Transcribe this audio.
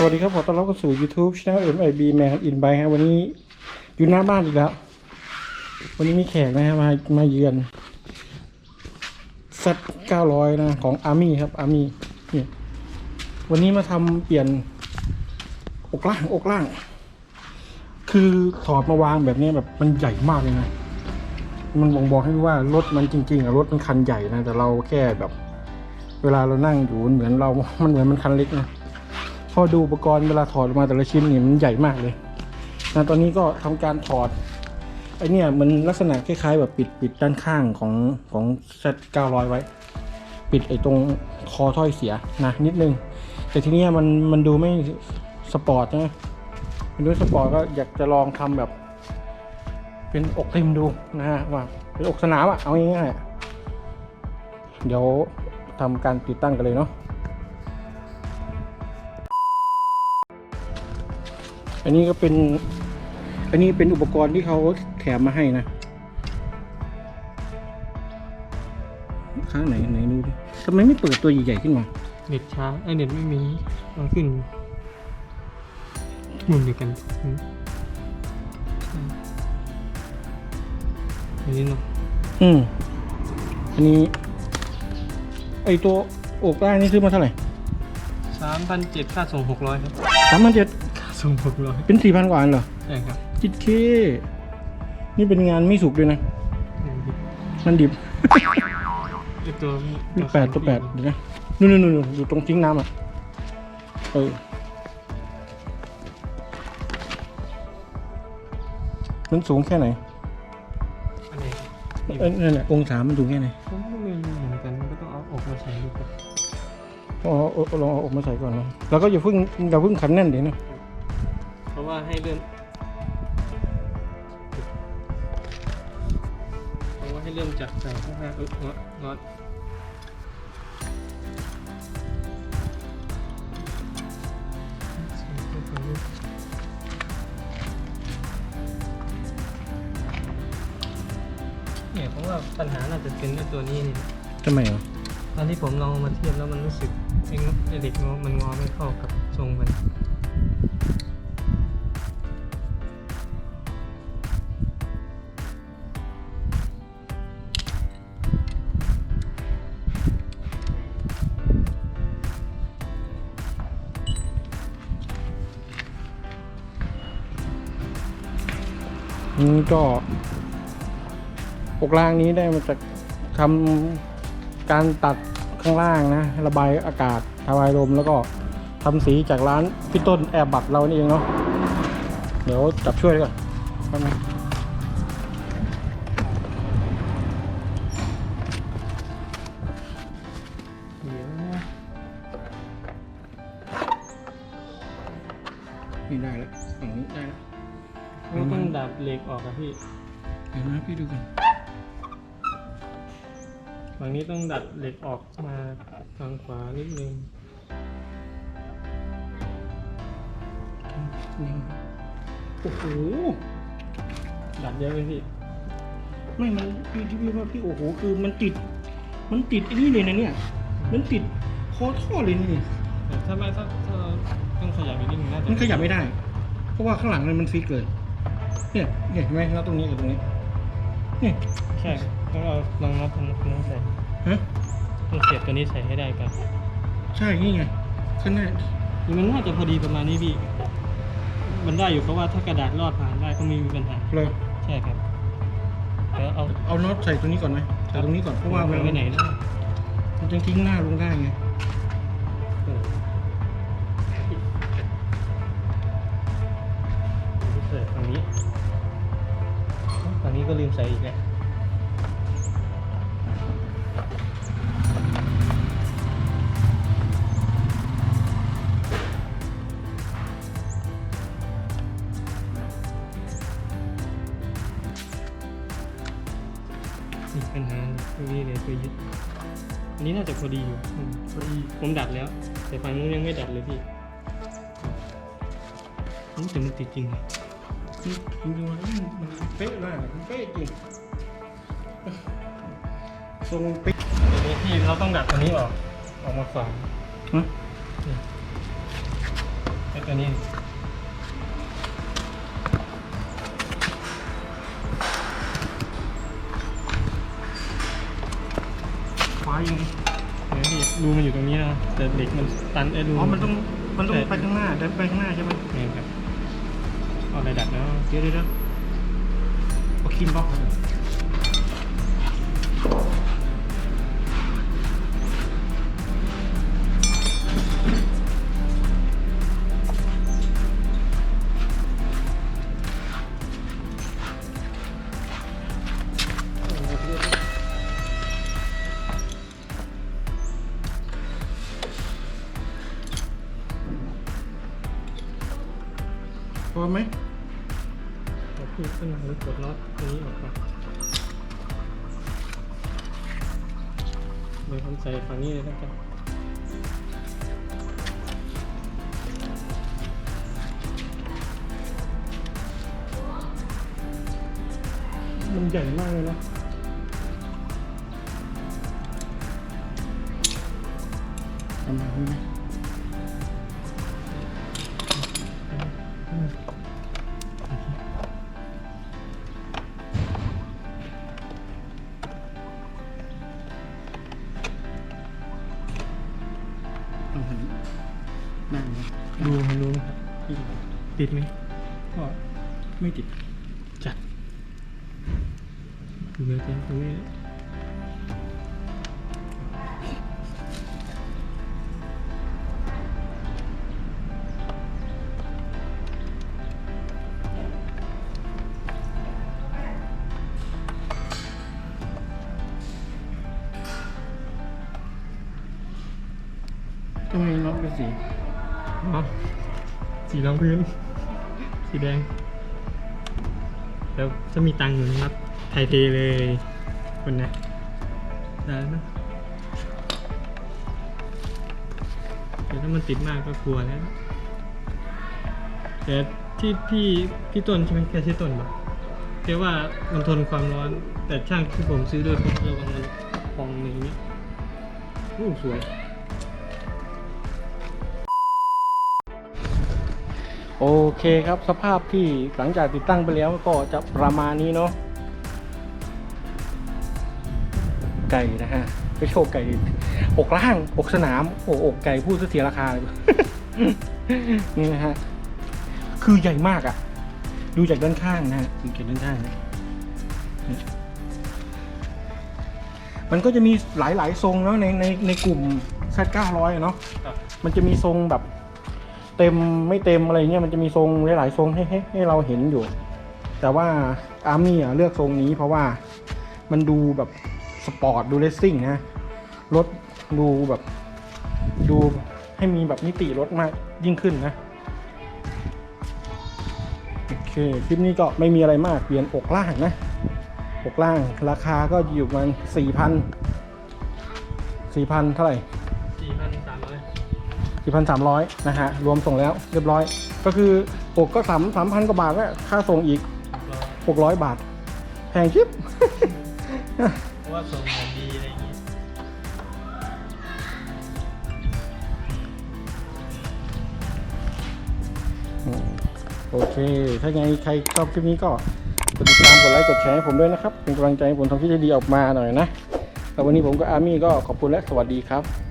สวัสดีครับขอต้อนรับเข้าสู่ YouTube Channel MIB Man in by ครับวันนี้อยู่หน้าบ้านอีกแล้ว วันนี้มีแขกนะฮะมามาเยือน Z 900 นะ ของ Army ครับ Army นี่วันนี้มาทำเปลี่ยน อกล่างอกล่าง คือถอดมาวางแบบนี้แบบมันใหญ่มากเลยนะ มันบ่งบอกให้รู้ว่ารถมันจริงๆอะรถมันคันใหญ่นะ แต่เราแค่แบบ เวลาเรานั่งอยู่เหมือนเรา มันเหมือนมันคันเล็กนะ อดูอุปกรณ์เวลาถอดออกมาแต่ละชิ้นเนี่ยมันใหญ่มากเลยนะตอนนี้ก็ทำการถอดไอเนี่ยมันลักษณะคล้ายๆแบบปิดปิดด้านข้างของของ Z 900ไว้ ปิดไอตรงคอถ้อยเสียนะนิดนึง แต่ทีเนี้ยมันมันดูไม่สปอร์ตนะมันดูสปอร์ตก็อยากจะลองทำแบบ เป็นอกเต็มดูนะฮะว่าเป็นอกสนามอะเอาง่ายๆเดี๋ยวทำการติดตั้งกันเลยเนาะ อันนี้ก็เป็น อันนี้เป็นอุปกรณ์ที่เขาแถมมาให้นะ ข้างไหนไหนดูดิทำไมไม่เปิดตัวใหญ่ๆขึ้นมา เน็ตช้าไอยเน็ตไม่มีมันขึ้นมุมเดียวกันอืมอันนี้เนาะอืม อันนี้ ไอตัวอกล่างนี่ซื้อมาเท่าไหร่สามพันเจ็ดค่าส่งหกร้อยครับสามพันเจ็ด ค่าส่งหกร้อยเป็นสี่พันกว่าอันเหรอใช่ครับจิตเคนี่เป็นงานไม่สุกด้วยนะอืมมันดิบไอตัวตัวแปดตัวแปดเดี๋ยวนะนู่นนู่นนู่นอยู่ตรงทิ้งน้ำอะเออมันสูงแค่ไหนอันไหนนี่เอ้ยนั่นแหละองศามันสูงแค่ไหนผมก็ไม่รู้เหมือนกันก็ต้องเอาออกมาใส่ดูก่อนอ๋อเอาเอาลองเอาออกมาใส่ก่อนนะแล้วก็อย่าเพิ่งอย่าเพิ่งขันแน่นเดี๋ยวนะเพราะ ว่าให้เลื่อนเพราะว่าให้เริ่มจากใส่ข้างหน้าเออน็อตน็อตเนี่ยผมว่าปัญหาน่าจะเป็นไอ้ตัวนี้นี่ทำไมอะตอนที่ผมลองเอามาเทียบแล้วมันรู้สึกไอ้งไอ้เหล็กงอมันงอไม่เข้ากับทรงมัน นี่ก็อกล่างนี้ได้มาจากทำการตัดข้างล่างนะ ระบายอากาศระบายลมแล้วก็ทำสีจากร้านพี่ต้นแอร์บัตเรานี่เองเนาะเดี๋ยวจับช่วยดีกว่อนแป๊บนึงนี่ได้แล้วฝั่งนี้ได้แล้ว ไม่ต้องดับเหล็กออกอะพี่เดี๋ยวนะพี่ดูกันฝั่งนี้ต้องดัดเหล็กออกมาทางขวานิดนึงนี่โอ้โหดัดเยอะไหมพี่ไม่มันพี่ที่พี่ว่าพี่โอ้โหคือมันติด มันติดไอ้นี่เลยนะเนี่ย มันติดคอท่อเลยนี่แต่ถ้าไม่ถ้าถ้าเราต้องขยับอีกนิดนึงน่าจะมันขยับไม่ได้ เพราะว่าข้างหลังมันมันฟิกเลย เนี่ยเนี่ยเห็นไหมแล้วตรงนี้กับตรงนี้เนี่ยใช่ต้องเอาลองน็อตตรงนี้ใส่ฮะต้องเสียบตัวนี้ใส่ให้ได้กันใช่นี่ไงข้างหน้ามันน่าจะพอดีประมาณนี้พี่มันได้อยู่เพราะว่าถ้ากระดาษรอดผ่านได้ก็ไม่มีปัญหาเลยใช่ครับแล้วเอาเอาน็อตใส่ตรงนี้ก่อนไหมใส่ตรงนี้ก่อนเพราะว่ามันไปไหนนะมันจะทิ้งหน้าลงได้ไง ก็ลืมใส่อีกแล้วนี่ปัญหาตรงนี้เลยตัวยึดอันนี้น่าจะพอดีอยู่อืมพอดีผมดัดแล้ว แต่ฝั่งนู้นยังไม่ดัดเลยพี่นี่แต่มันติดจริงนะ จริงๆมันมันเป๊ะมากมันเป๊ะจริงทรงเป๊ะเดี๋ยวนี้พี่เราต้องดัดตัวนี้ออกออกมาฝาฮะไอ้ตัวนี้ขวายิงเดี๋ยวดิรูมันอยู่ตรงนี้นะแต่เหล็กมันตันไอ้รูอ๋อมันต้องมันต้องไปข้างหน้าเดินไปข้างหน้าใช่ไหมนี่ครับ เอาอะไรดักแล้วเดี๋ ยวเดี๋ยวเดี๋ยวเอาคิมบล็อกพอไหมเอาพี่ขึ้นมาแล้วกดน็อตตัวนี้ออกก่อนเดี๋ยวผมใส่ฝั่งนี้เลยแล้วกันมันใหญ่มากเลยนะประมาณนี้ไห ติดไหมก็ไม่ติดจัดดูเลยจ้ะตรงนี้ต้องมีน็อตเป็นสี อ๋อ สีรองพื้น สีแดง แล้วจะมีตังค์อยู่นะครับไทยเทเลยคนนะได้แล้วนะแต่ถ้ามันติดมากก็กลัวแล้วแต่ที่พี่พี่ต้นใช่ไหมแกชื่อต้นปะแกว่ามันทนความร้อน แต่ช่างที่ผมซื้อด้วยผมระวังมันพองอย่งนี้โอ้สวย โอเคครับ สภาพที่หลังจากติดตั้งไปแล้วก็จะประมาณนี้เนาะไก่นะฮะไปโชว์ไก่อกล่างอกสนามโอ้อกไก่พูดเสียราคาเลยนี่นะฮะคือใหญ่มากอะ่ะ ดูจากด้านข้างนะฮะดูจากด้านข้างนะนี่มันก็จะมีหลายๆทรงเนาะในในในกลุ่ม Z900 อะเนาะครับมันจะมีทรงแบบ เต็มไม่เต็มอะไรเงี้ยมันจะมีทรงหลายๆทรงให้ให้ให้เราเห็นอยู่ แต่ว่าอาร์มี่อะเลือกทรงนี้เพราะว่ามันดูแบบสปอร์ตดูเลสซิ่งนะรถดูแบบดูให้มีแบบมิติรถมากยิ่งขึ้นนะโอเคคลิปนี้ก็ไม่มีอะไรมากเปลี่ยนอกล่างนะอกล่างราคาก็อยู่ประมาณสี่พันสี่พันเท่าไหร่สี่พันสามร้อย สี่พันสามร้อยนะฮะ รวมส่งแล้วเรียบร้อย ก็คืออกก็สามสามพันกว่าบาทแล้วค่าส่งอีกหกร้อยบาท แพงชิบเพราะว่าส่งของดีอะไรอย่างงี้อืมโอเค ถ้าไงใครชอบคลิปนี้ก็กดติดตามกดไลค์กดแชร์ให้ผมด้วยนะครับ เป็นกำลังใจให้ผมทำคลิปดีๆออกมาหน่อยนะ แล้ววันนี้ผมกับอาร์มี่ก็ขอบคุณและสวัสดีครับ